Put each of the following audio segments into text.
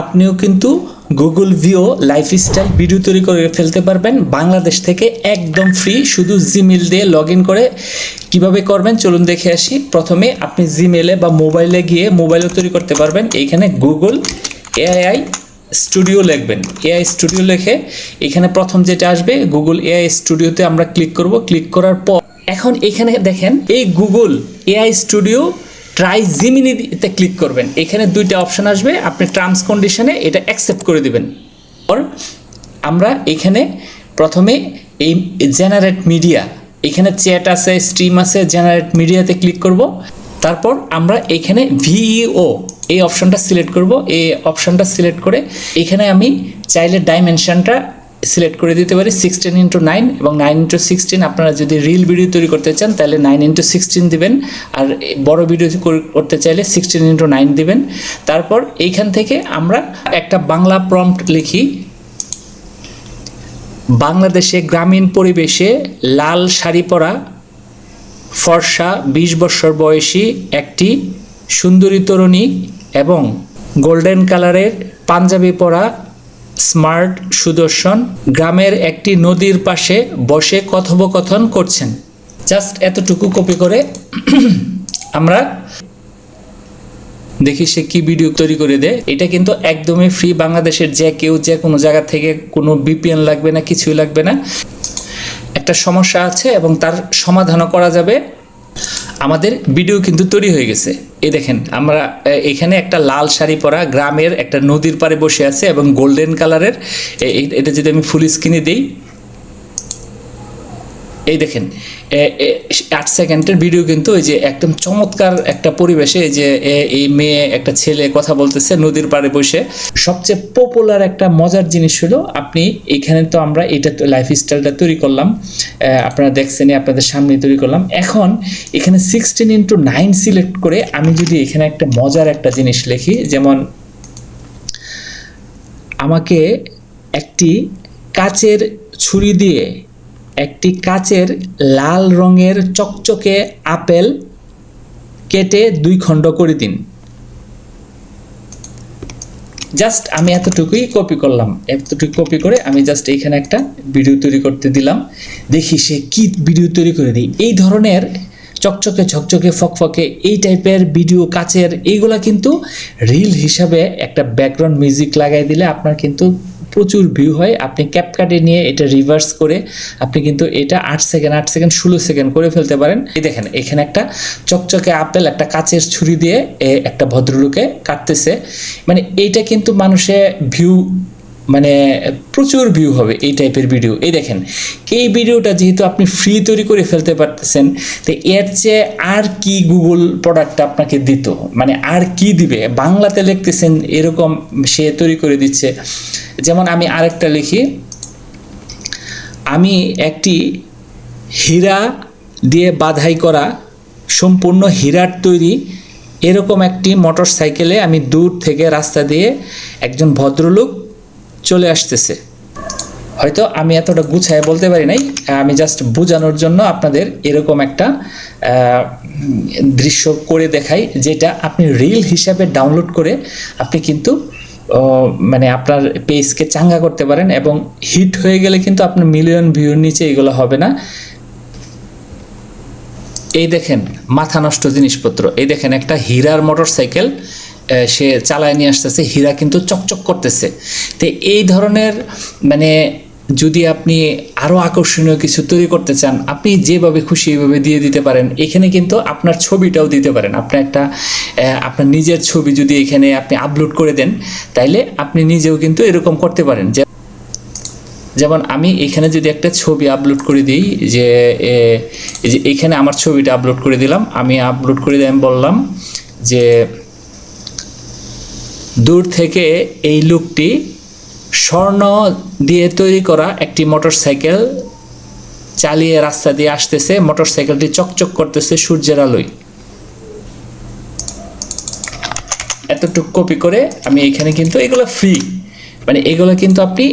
আপনিও কিন্তু Google ভিও lifestyle video তৈরি করে ফেলতে পারবেন। বাংলাদেশ থেকে একদম ফ্রি শুধু জিমেল দিয়ে লগ ইন করে কীভাবে করবেন চলুন দেখে আসি। প্রথমে আপনি জিমেলে বা মোবাইলে গিয়ে মোবাইলও তৈরি করতে পারবেন। এইখানে গুগল এআই স্টুডিও লিখবেন। এআই স্টুডিও লিখে এখানে প্রথম যেটা আসবে গুগল এআই স্টুডিওতে আমরা ক্লিক করব। ক্লিক করার পর এখন এখানে দেখেন, এই গুগল এআই স্টুডিও ট্রাই জিমিনিতে ক্লিক করবেন। এখানে দুইটা অপশান আসবে। আপনি টার্মস কন্ডিশনে এটা অ্যাকসেপ্ট করে দিবেন। ওর আমরা এখানে প্রথমে এই জেনারেট মিডিয়া এখানে চ্যাট আছে স্ট্রিম আছে জেনারেট মিডিয়াতে ক্লিক করব। তারপর আমরা এখানে ভিইও এই অপশানটা সিলেক্ট করব। এই অপশানটা সিলেক্ট করে এখানে আমি চাইলে ডাইমেনশনটা সিলেক্ট করে দিতে পারি সিক্সটিন ইন্টু নাইন এবং নাইন ইন্টু সিক্সটিন আপনারা যদি রিল ভিডিও তৈরি করতে চান, তাহলে নাইন ইন্টু সিক্সটিন দিবেন। আর বড় ভিডিও করতে চাইলে সিক্সটিন ইন্টু নাইন দিবেন। তারপর এইখান থেকে আমরা একটা বাংলা প্রম্পট লিখি। বাংলাদেশে গ্রামীণ পরিবেশে লাল শাড়ি পরা ফর্সা বিশ বছর বয়সী একটি সুন্দরী তরুণী এবং গোল্ডেন কালারের পাঞ্জাবি পরা স্মার্ট সুদর্শন গ্রামের একটি নদীর পাশে বসে কথোপকথন করছেন। জাস্ট এতটুকু কপি করে আমরা দেখি সে কি ভিডিও তৈরি করে দেয়। এটা কিন্তু একদমই ফ্রি বাংলাদেশের যে কেউ যে কোনো জায়গা থেকে কোনো বিপিএন লাগবে না, কিছুই লাগবে না। একটা সমস্যা আছে এবং তার সমাধানও করা যাবে। আমাদের ভিডিও কিন্তু তৈরি হয়ে গেছে। এ দেখেন, আমরা এখানে একটা লাল শাড়ি পরা গ্রামের একটা নদীর পাড়ে বসে আছে এবং গোল্ডেন কালারের এটা যদি আমি ফুল স্ক্রিনে দিই এই দেখেন আট সেকেন্ডের ভিডিও কিন্তু ওই যে একদম চমৎকার একটা পরিবেশে যে এই মেয়ে, একটা ছেলে কথা বলতেছে নদীর পাড়ে বসে। সবচেয়ে পপুলার একটা মজার জিনিস হলো, আপনি এখানে তো আমরা এটা লাইফ স্টাইলটা তৈরি করলাম আপনারা দেখছেনই, আপনাদের সামনে তৈরি করলাম। এখন এখানে সিক্সটিন ইন্টু নাইন সিলেক্ট করে আমি যদি এখানে একটা মজার একটা জিনিস লিখি, যেমন আমাকে একটি কাচের ছুরি দিয়ে একটি কাচের লাল রঙের চকচকে আপেল কেটে দুই খণ্ড করে দিন। জাস্ট আমি এতটুকুই কপি করলাম। এতটুকু কপি করে আমি জাস্ট এইখানে একটা ভিডিও তৈরি করতে দিলাম। দেখি সে কি ভিডিও তৈরি করে দিই এই ধরনের চকচকে ঝকচকে ফকফকে এই টাইপের ভিডিও, কাচের এইগুলা কিন্তু রিল হিসাবে একটা ব্যাকগ্রাউন্ড মিউজিক লাগাই দিলে আপনার কিন্তু প্রচুর ভিউ হয়। আপনি ক্যাপকাটে নিয়ে এটা রিভার্স করে আপনি কিন্তু এটা আট সেকেন্ড আট সেকেন্ড ষোলো সেকেন্ড করে ফেলতে পারেন। এই দেখেন, এখানে একটা চকচকে আপেল, একটা কাচের ছুরি দিয়ে একটা ভদ্রলোকে কাটতেছে। মানে এইটা কিন্তু মানুষের ভিউ মানে প্রচুর ভিউ হবে এই টাইপের ভিডিও এই দেখেন, এই ভিডিওটা যেহেতু আপনি ফ্রি তৈরি করে ফেলতে পারতেছেন, তো এর চেয়ে আর কি গুগল প্রোডাক্টটা আপনাকে দিত? মানে আর কি দিবে? বাংলাতে লিখতেছেন এরকম সে তৈরি করে দিচ্ছে। যেমন আমি আরেকটা লিখি, আমি একটি হীরা দিয়ে বাধাই করা সম্পূর্ণ হীরার তৈরি এরকম একটি মোটর সাইকেলে আমি দূর থেকে রাস্তা দিয়ে একজন ভদ্রলোক চলে আসতেছে। হয়তো আমি এতটা গুছায় বলতে পারি নাই, আমি জাস্ট বোঝানোর জন্য আপনাদের এরকম একটা দৃশ্য করে দেখাই, যেটা আপনি রিল হিসাবে ডাউনলোড করে আপনি কিন্তু মানে আপনার পেজকে চাঙ্গা করতে পারেন এবং হিট হয়ে গেলে কিন্তু আপনার মিলিয়ন ভিউর নিচে এগুলো হবে না। এই দেখেন, মাথা নষ্ট জিনিসপত্র। এই দেখেন একটা হীরার মোটর সাইকেল সে চালায় নিয়ে আসতেছে, হীরা কিন্তু চকচক করতেছে। তো এই ধরনের মানে যদি আপনি আরও আকর্ষণীয় কিছু তৈরি করতে চান, আপনি যেভাবে খুশি এইভাবে দিয়ে দিতে পারেন। এখানে কিন্তু আপনার ছবিটাও দিতে পারেন। আপনি একটা আপনার নিজের ছবি যদি এখানে আপনি আপলোড করে দেন, তাইলে আপনি নিজেও কিন্তু এরকম করতে পারেন। যে, যেমন আমি এখানে যদি একটা ছবি আপলোড করে দিই, যে এখানে আমার ছবিটা আপলোড করে দিলাম, আমি আপলোড করে দিয়ে আমি বললাম যে দূর থেকে এই লুকটি স্বর্ণ দিয়ে তৈরি করা একটি মোটরসাইকেল চালিয়ে রাস্তা দিয়ে আসতেছে। মোটরসাইকেলটি চকচক করতেছে সূর্যের আলোয়। এতটুকু কপি করে আমি এখানে কিন্তু এগুলো ফ্রি মানে এগুলো কিন্তু আপনি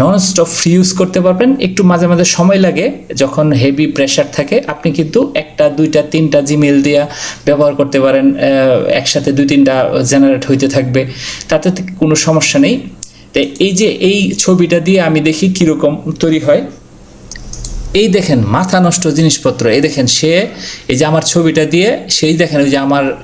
নন স্টপ ফ্রি ইউজ করতে পারবেন। একটু মাঝে মাঝে সময় লাগে, যখন হেভি প্রেশার থাকে, আপনি কিন্তু একটা, দুইটা, তিনটা জিমেল দিয়া ব্যবহার করতে পারেন একসাথে দুই, তিনটা জেনারেট হইতে থাকবে, তাতে কোনো সমস্যা নেই। তো এই যে এই ছবিটা দিয়ে আমি দেখি কীরকম তৈরি হয়। এই দেখেন মাথা নষ্ট জিনিসপত্র, এই দেখেন সে, এই যে আমার ছবিটা দিয়ে সেই দেখেন ওই যে আমার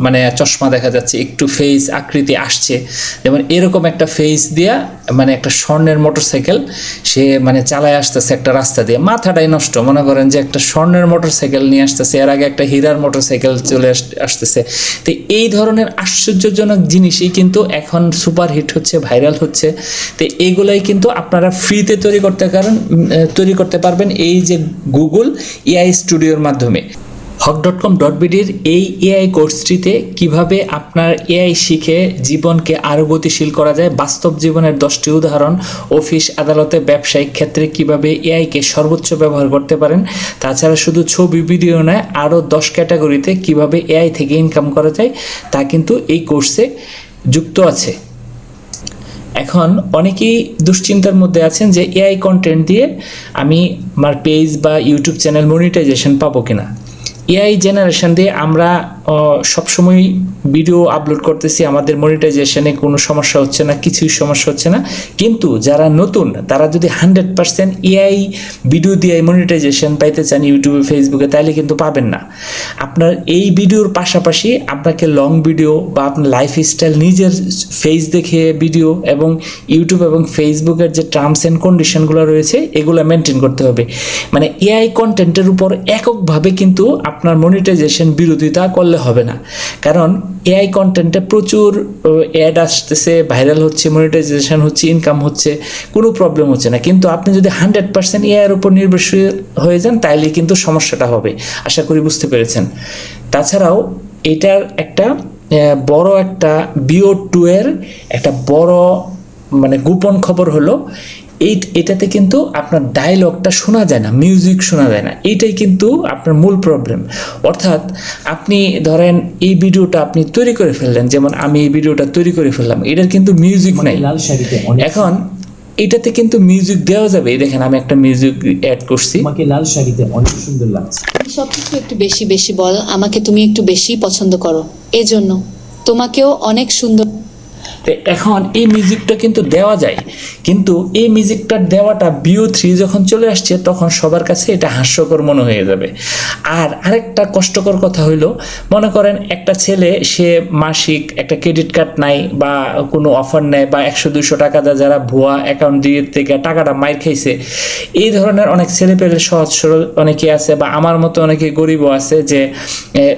মানে চশমা দেখা যাচ্ছে, একটু ফেস আকৃতি আসছে। যেমন এরকম একটা ফেস দিয়া মানে একটা স্বর্ণের মোটরসাইকেল সে মানে চালায় আসতেছে একটা রাস্তা দিয়ে। মাথাটাই নষ্ট, মনে করেন যে একটা স্বর্ণের মোটরসাইকেল নিয়ে আসতেছে, এর আগে একটা হীরার মোটরসাইকেল চলে আস- আসতেছে। তো এই ধরনের আশ্চর্যজনক জিনিসই কিন্তু এখন সুপার হিট হচ্ছে ভাইরাল হচ্ছে। তো এইগুলাই কিন্তু আপনারা ফ্রিতে তৈরি করতে পারেন তৈরি করতে পারবেন এই যে গুগল এআই স্টুডিওর মাধ্যমে। হক ডট কম ডট বিডির এই এআই কোর্সটিতে কীভাবে আপনার এআই শিখে জীবনকে আরও গতিশীল করা যায়, বাস্তব জীবনের দশটি উদাহরণ, অফিস, আদালতে, ব্যবসায়িক ক্ষেত্রে কীভাবে এআইকে সর্বোচ্চ ব্যবহার করতে পারেন, তাছাড়া শুধু ছবি, ভিডিও নয়, আরও দশ ক্যাটাগরিতে কীভাবে এআই থেকে ইনকাম করা যায়, তা কিন্তু এই কোর্সে যুক্ত আছে। এখন অনেকেই দুশ্চিন্তার মধ্যে আছেন যে এআই কন্টেন্ট দিয়ে আমি আমার পেজ বা ইউটিউব চ্যানেল মনিটাইজেশন পাবো কিনা? এআই জেনারেশন দিয়ে আমরা সবসময় ভিডিও আপলোড করতেছি, আমাদের মনিটাইজেশনে কোনো সমস্যা হচ্ছে না, কিছুই সমস্যা হচ্ছে না। কিন্তু যারা নতুন, তারা যদি হান্ড্রেড পার্সেন্ট এআই ভিডিও দিয়ে মনিটাইজেশন পাইতে চান ইউটিউবে ফেসবুকে তাহলে কিন্তু পাবেন না। আপনার এই ভিডিওর পাশাপাশি আপনাকে লং ভিডিও বা আপনার লাইফ স্টাইল নিজের ফেস দেখে ভিডিও এবং ইউটিউব এবং ফেসবুকের যে টার্মস অ্যান্ড কন্ডিশনগুলো রয়েছে, এগুলো মেনটেন করতে হবে। মানে এআই কন্টেন্টের উপর এককভাবে কিন্তু আপনার মনিটাইজেশন বিরোধিতা করলে হবে না। কারণ এআই কন্টেন্টে প্রচুর অ্যাড আসতেছে ভাইরাল হচ্ছে মনিটাইজেশন হচ্ছে ইনকাম হচ্ছে, কোনো প্রবলেম হচ্ছে না। কিন্তু আপনি যদি হান্ড্রেড পার্সেন্ট এআইয়ের উপর নির্ভরশীল হয়ে যান, তাইলে কিন্তু সমস্যাটা হবে। আশা করি বুঝতে পেরেছেন। তাছাড়াও এটার একটা বড় একটা বিও টু এর একটা বড় মানে গোপন খবর হলো এই এটাতে কিন্তু আপনার ডায়লগটা শোনা যায় না মিউজিক শোনা যায় না। এইটাই কিন্তু আপনার মূল প্রবলেম অর্থাৎ আপনি ধরেন এই ভিডিওটা আপনি তৈরি করে ফেললেন যেমন আমি এই ভিডিওটা তৈরি করে ফেললাম এটার কিন্তু মিউজিক নাই। লাল শাড়িতে এখন এটাতে কিন্তু মিউজিক দেওয়া যাবে। দেখেন আমি একটা মিউজিক অ্যাড করছি। আমাকে লাল শাড়িতে অনেক সুন্দর লাগছে। সব কিছু একটু বেশি বেশি বল। আমাকে তুমি একটু বেশি পছন্দ করো। এজন্য তোমাকেও অনেক সুন্দর এখন এই মিউজিকটা কিন্তু দেওয়া যায়। কিন্তু এই মিউজিকটা দেওয়াটা বিও থ্রি যখন চলে আসছে, তখন সবার কাছে এটা হাস্যকর মনে হয়ে যাবে। আর আরেকটা কষ্টকর কথা হইল, মনে করেন একটা ছেলে, সে মাসিক একটা ক্রেডিট কার্ড নাই বা কোনো অফার নেয় বা একশো দুশো টাকা দেয়, যারা ভুয়া অ্যাকাউন্ট দিয়ে থেকে টাকাটা মাইর খাইছে। এই ধরনের অনেক ছেলে পেলে সহজ সরল অনেকে আছে বা আমার মতো অনেকে গরিবও আছে যে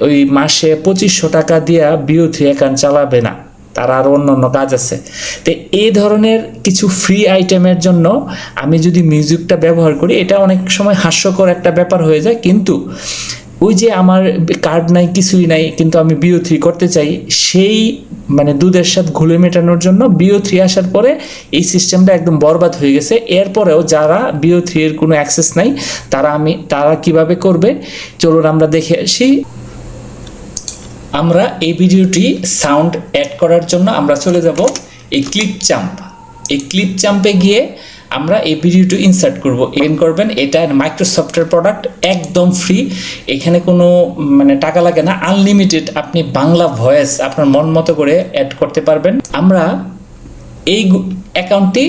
ওই মাসে পঁচিশশো টাকা দিয়া বিও থ্রি অ্যাকাউন্ট চালাবে না। তার আরও অন্য অন্য কাজ আছে। তো এই ধরনের কিছু ফ্রি আইটেমের জন্য আমি যদি মিউজিকটা ব্যবহার করি, এটা অনেক সময় হাস্যকর একটা ব্যাপার হয়ে যায়। কিন্তু ওই যে আমার কার্ড নাই, কিছুই নাই, কিন্তু আমি বিও থ্রি করতে চাই, সেই মানে দুধের সাথে ঘুলে মেটানোর জন্য বিও থ্রি আসার পরে এই সিস্টেমটা একদম বরবাদ হয়ে গেছে। এরপরেও যারা বিও থ্রি এর কোনো অ্যাক্সেস নাই, তারা আমি, তারা কীভাবে করবে? চলুন আমরা দেখে আসি। আমরা এই ভিডিওটি সাউন্ড অ্যাড করার জন্য আমরা চলে যাব এই ক্লিপ চাম্প এই ক্লিপ চাম্পে গিয়ে আমরা এই ভিডিওটি ইনসার্ট করব। এন করবেন, এটা মাইক্রোসফটের প্রোডাক্ট একদম ফ্রি এখানে কোনো মানে টাকা লাগে না আনলিমিটেড আপনি বাংলা ভয়েস আপনার মন মতো করে অ্যাড করতে পারবেন। আমরা এই অ্যাকাউন্টটি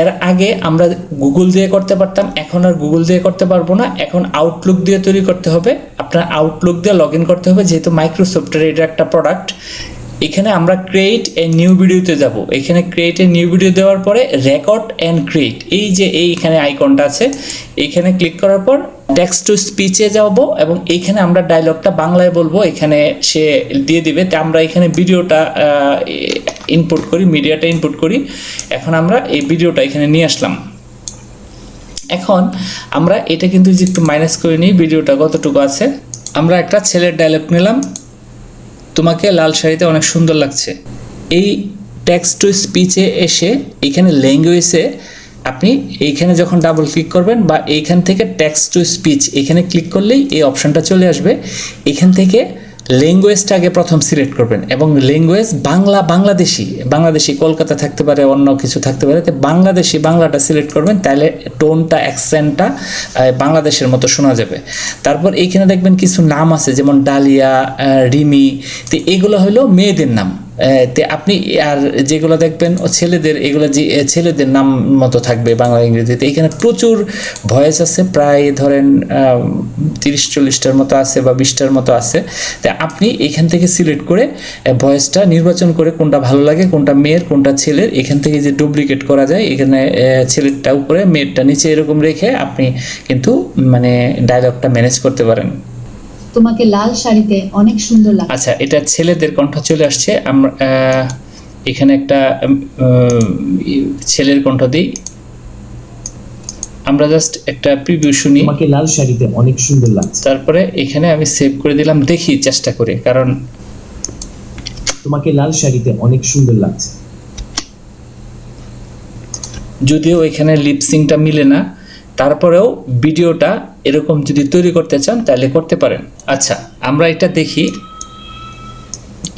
এর আগে আমরা গুগল দিয়ে করতে পারতাম, এখন আর গুগল দিয়ে করতে পারব না। এখন আউটলুক দিয়ে তৈরি করতে হবে। আপনার আউটলুক দিয়ে লগ ইন করতে হবে, যেহেতু মাইক্রোসফটের এটা একটা প্রোডাক্ট এখানে আমরা ক্রিয়েট এ নিউ ভিডিওতে যাব। এখানে ক্রিয়েট এ নিউ ভিডিও দেওয়ার পরে রেকর্ড অ্যান্ড ক্রিয়েট এই যে এই এখানে আইকনটা আছে। এখানে ক্লিক করার পর টেক্সট টু স্পিচে যাব এবং এইখানে আমরা ডায়লগটা বাংলায় বলব। এখানে সে দিয়ে দিবে। তো আমরা এখানে ভিডিওটা ইনপুট করি মিডিয়াটা ইনপুট করি। এখন আমরা এই ভিডিওটা এখানে নিয়ে আসলাম। এখন আমরা এটা কিন্তু যে একটু মাইনাস করে নিই ভিডিওটা কতটুকু আছে? আমরা একটা ছেলের ডায়লগ নিলাম। তোমাকে লাল শাড়িতে অনেক সুন্দর লাগছে। এই টেক্সট টু স্পিচে এসে, এখানে ল্যাঙ্গুয়েজে আপনি এইখানে যখন ডাবল ক্লিক করবেন বা এইখান থেকে টেক্সট টু স্পিচ এখানে ক্লিক করলেই এই অপশনটা চলে আসবে। এখান থেকে ল্যাঙ্গুয়েজটা আগে প্রথম সিলেক্ট করবেন এবং ল্যাঙ্গুয়েজ বাংলা বাংলাদেশি বাংলাদেশি কলকাতা থাকতে পারে, অন্য কিছু থাকতে পারে, তো বাংলাদেশি বাংলাটা সিলেক্ট করবেন, তাহলে টোনটা অ্যাকসেন্টটা বাংলাদেশের মতো শোনা যাবে। তারপর এইখানে দেখবেন কিছু নাম আছে, যেমন ডালিয়া রিমি, তো এগুলো হলো মেয়েদের নাম। তে আপনি আর যেগুলো দেখবেন ছেলেদের এগুলো যে ছেলেদের নাম মতো থাকবে বাংলা, ইংরেজিতে। এখানে প্রচুর ভয়েস আছে, প্রায় ধরেন তিরিশ, চল্লিশটার মতো আছে বা বিশটার মতো আছে। তা আপনি এখান থেকে সিলেক্ট করে ভয়েসটা নির্বাচন করে কোনটা ভালো লাগে, কোনটা মেয়ের, কোনটা ছেলের, এখান থেকে যে ডুপ্লিকেট করা যায়, এখানে ছেলেরটা উপরে, মেয়েরটা নিচে এরকম রেখে আপনি কিন্তু মানে ডায়লগটা ম্যানেজ করতে পারেন। তোমাকে লাল শাড়িতে অনেক সুন্দর লাগছে। আচ্ছা এটা ছেলেদের কণ্ঠ চলে আসছে। আমরা এখানে একটা ছেলের কণ্ঠ দিই। আমরা জাস্ট একটা প্রিভিউ শুনি। তোমাকে লাল শাড়িতে অনেক সুন্দর লাগছে। তারপরে এখানে আমি সেভ করে দিলাম দেখি চেষ্টা করে। কারণ তোমাকে লাল শাড়িতে অনেক সুন্দর লাগছে। যদিও এখানে লিপসিংটা মিলে না তারপরেও ভিডিওটা এরকম যদি তৈরি করতে চান তাহলে করতে পারেন। আচ্ছা আমরা এটা দেখি।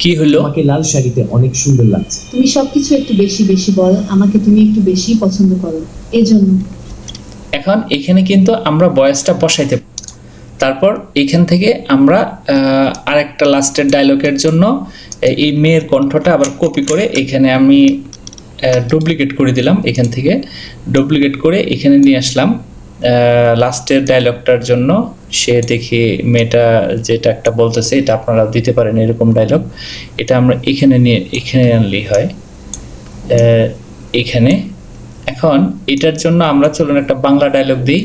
কি হলো? আমাকে লাল শাড়িতে অনেক সুন্দর লাগছে। তুমি সবকিছু একটু বেশি বেশি বল। আমাকে তুমি একটু বেশি পছন্দ করো। এজন্য। এখন এখানে কিন্তু আমরা বয়সটা বসাইতে তারপর এখান থেকে আমরা আরেকটা লাস্টের ডায়লগের জন্য এই মেয়ের কণ্ঠটা আবার কপি করে এখানে আমি ডুপ্লিকেট করে দিলাম। এখান থেকে ডুপ্লিকেট করে এখানে নিয়ে আসলাম। লাস্টের ডায়লগটার জন্য সে দেখি মেয়েটা যেটা একটা বলতেছে, এটা আপনারা দিতে পারেন এরকম ডায়লগ এটা আমরা এখানে নিয়ে, এখানে আনলেই হয়। এখানে। এখন এটার জন্য আমরা চলুন একটা বাংলা ডায়লগ দিই।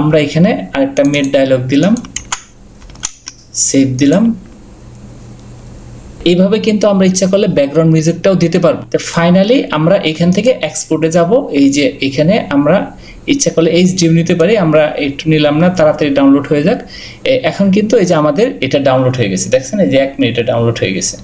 আমরা এখানে আরেকটা মেয়ের ডায়লগ দিলাম। সেভ দিলাম। এইভাবে কিন্তু আমরা ইচ্ছা করলে ব্যাকগ্রাউন্ড মিউজিকটাও দিতে পারব। তো ফাইনালি আমরা এখান থেকে এক্সপোর্টে যাব। এই যে এখানে আমরা ইচ্ছা করলে এইচ ডিউ নিতে পারি আমরা একটু নিলাম না তাড়াতাড়ি ডাউনলোড হয়ে যাক। এখন কিন্তু এই যে আমাদের এটা ডাউনলোড হয়ে গেছে দেখছেন? এই যে এক মিনিটে ডাউনলোড হয়ে গেছে।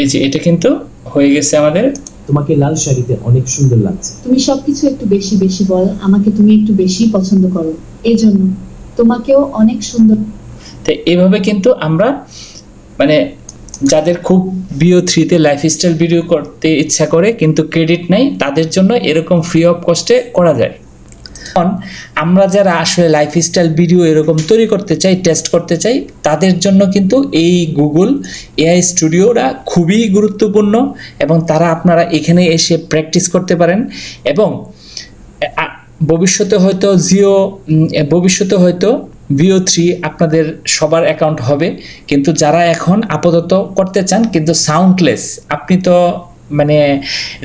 এই যে এটা কিন্তু হয়ে গেছে আমাদের। তোমাকে লাল শাড়িতে অনেক সুন্দর লাগছে। তুমি সবকিছু একটু বেশি বেশি বল আমাকে তুমি একটু বেশি পছন্দ করো। এজন্য তোমাকেও অনেক সুন্দর। তো এইভাবে কিন্তু আমরা মানে যাদের খুব বিও থ্রিতে লাইফস্টাইল ভিডিও করতে ইচ্ছা করে, কিন্তু ক্রেডিট নাই, তাদের জন্য এরকম ফ্রি অফ কস্টে করা যায়। এখন আমরা যারা আসলে লাইফস্টাইল ভিডিও এরকম তৈরি করতে চাই টেস্ট করতে চাই, তাদের জন্য কিন্তু এই গুগল এআই স্টুডিওরা খুবই গুরুত্বপূর্ণ এবং তারা আপনারা এখানে এসে প্র্যাকটিস করতে পারেন এবং ভবিষ্যতে হয়তো জিও ভবিষ্যতে হয়তো ভিও থ্রি আপনাদের সবার অ্যাকাউন্ট হবে। কিন্তু যারা এখন আপাতত করতে চান কিন্তু সাউন্ডলেস আপনি তো মানে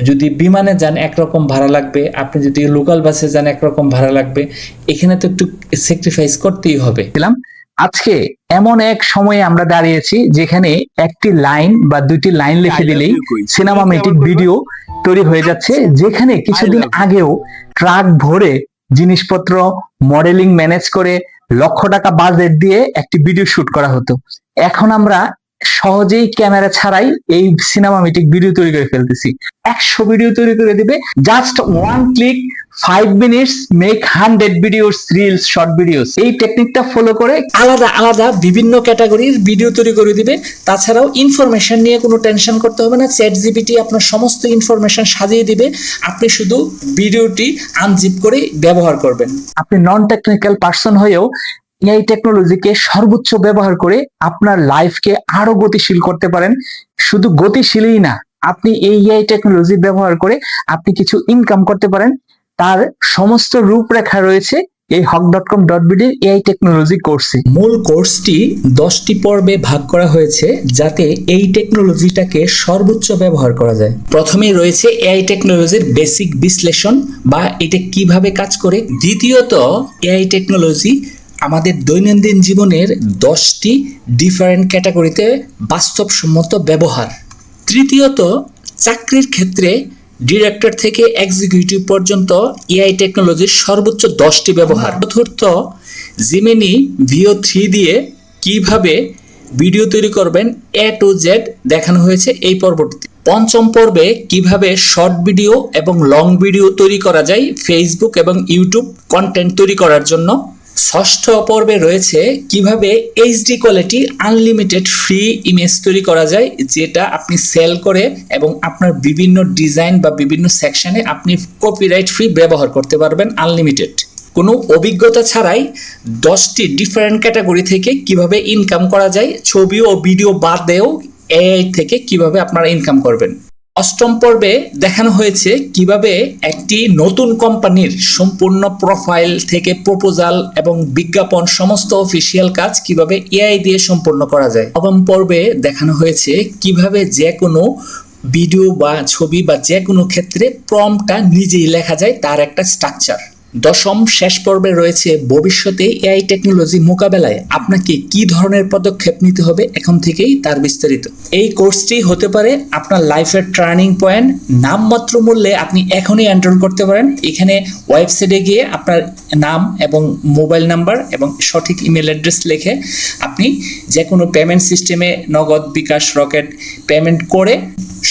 যদি বিমানে যান একরকম ভাড়া লাগবে। আপনি যদি লোকাল বাসে যান একরকম ভাড়া লাগবে। এখানে তো একটু স্যাক্রিফাইস করতেই হবে। দিলাম। আজকে এমন এক সময়ে আমরা দাঁড়িয়েছি যেখানে একটি লাইন বা দুইটি লাইন লিখে দিলেই সিনেমামেটিক ভিডিও তৈরি হয়ে যাচ্ছে। যেখানে কিছুদিন আগেও ট্রাক ভরে জিনিসপত্র মডেলিং ম্যানেজ করে লক্ষ টাকা বাজেট দিয়ে একটি ভিডিও শুট করা হতো। এখন আমরা সহজেই ক্যামেরা ছাড়াই এই সিনেমা সিনেমামেটিক ভিডিও তৈরি করে ফেলতেছি। একশো ভিডিও তৈরি করে দিবে just one click five minutes make hundred videos reels short videos এই টেকনিকটা ফলো করে আলাদা আলাদা বিভিন্ন ক্যাটাগরির ভিডিও তৈরি করে দিবে। তাছাড়াও ইনফরমেশন নিয়ে কোনো টেনশন করতে হবে না। চ্যাট জিপিটি আপনার সমস্ত ইনফরমেশন সাজিয়ে দিবে। আপনি শুধু ভিডিওটি আনজিপ করে ব্যবহার করবেন। আপনি নন টেকনিক্যাল পার্সন হয়েও এআই টেকনোলজিকে সর্বোচ্চ ব্যবহার করে আপনার লাইফকে আরও গতিশীল করতে পারেন। শুধু গতিশীলই না, আপনি এই এআই টেকনোলজি ব্যবহার করে আপনি কিছু ইনকাম করতে পারেন। তার সমস্ত রূপরেখা রয়েছে এই হক ডট কম ডট বিডির এআই টেকনোলজি কোর্সে মূল কোর্সটি দশটি পর্বে ভাগ করা হয়েছে যাতে এই টেকনোলজিটাকে সর্বোচ্চ ব্যবহার করা যায়। প্রথমেই রয়েছে এআই টেকনোলজির বেসিক বিশ্লেষণ বা এটা কীভাবে কাজ করে। দ্বিতীয়ত এআই টেকনোলজি আমাদের দৈনন্দিন জীবনের দশটি ডিফারেন্ট ক্যাটাগরিতে বাস্তবসম্মত ব্যবহার। তৃতীয়ত, চাকরির ক্ষেত্রে ডিরেক্টর থেকে এক্সিকিউটিভ পর্যন্ত এআই টেকনোলজির সর্বোচ্চ দশটি ব্যবহার। চতুর্থ জিমেনি ভিও থ্রি দিয়ে কীভাবে ভিডিও তৈরি করবেন এ টু জেড দেখানো হয়েছে এই পর্বটিতে। পঞ্চম পর্বে কীভাবে শর্ট ভিডিও এবং লং ভিডিও তৈরি করা যায় ফেসবুক এবং ইউটিউব কন্টেন্ট তৈরি করার জন্য। ষষ্ঠ পর্বে রয়েছে কীভাবে HD quality unlimited free image তৈরি করা যায়, যেটা আপনি সেল করে এবং আপনার বিভিন্ন ডিজাইন বা বিভিন্ন সেকশনে আপনি কপিরাইট ফ্রি ব্যবহার করতে পারবেন আনলিমিটেড কোনো অভিজ্ঞতা ছাড়াই দশটি ডিফারেন্ট ক্যাটাগরি থেকে কীভাবে ইনকাম করা যায় ছবি ও ভিডিও বাদ দিয়েও এআই থেকে কীভাবে আপনারা ইনকাম করবেন। অষ্টম পর্বে দেখানো হয়েছে কীভাবে একটি নতুন কোম্পানির সম্পূর্ণ প্রোফাইল থেকে প্রপোজাল এবং বিজ্ঞাপন সমস্ত অফিসিয়াল কাজ কীভাবে এআই দিয়ে সম্পূর্ণ করা যায়। নবম পর্বে দেখানো হয়েছে কীভাবে যে কোনো ভিডিও বা ছবি বা যে কোনো ক্ষেত্রে প্রমটা নিজেই লেখা যায়, তার একটা স্ট্রাকচার দশম শেষ পর্বে রয়েছে ভবিষ্যতে এআই টেকনোলজি মোকাবেলায় আপনাকে কি ধরনের পদক্ষেপ নিতে হবে এখন থেকেই তার বিস্তারিত। এই কোর্সটি হতে পারে আপনার লাইফের টার্নিং পয়েন্ট, নামমাত্র মূল্যে আপনি এখনই এনরোল করতে পারেন। এখানে ওয়েবসাইটে গিয়ে আপনার নাম এবং মোবাইল নাম্বার এবং সঠিক ইমেল অ্যাড্রেস লিখে আপনি যে কোনো পেমেন্ট সিস্টেমে নগদ বিকাশ, রকেট পেমেন্ট করে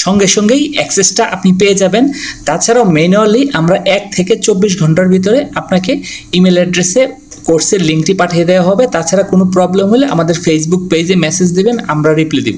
সঙ্গে সঙ্গেই অ্যাক্সেসটা আপনি পেয়ে যাবেন। তাছাড়াও ম্যানুয়ালি আমরা এক থেকে চব্বিশ ঘণ্টার ভিতরে আপনাকে ইমেল অ্যাড্রেসে কোর্সের লিঙ্কটি পাঠিয়ে দেওয়া হবে। তাছাড়া কোনো প্রবলেম হলে আমাদের ফেসবুক পেজে মেসেজ দেবেন, আমরা রিপ্লাই দিব।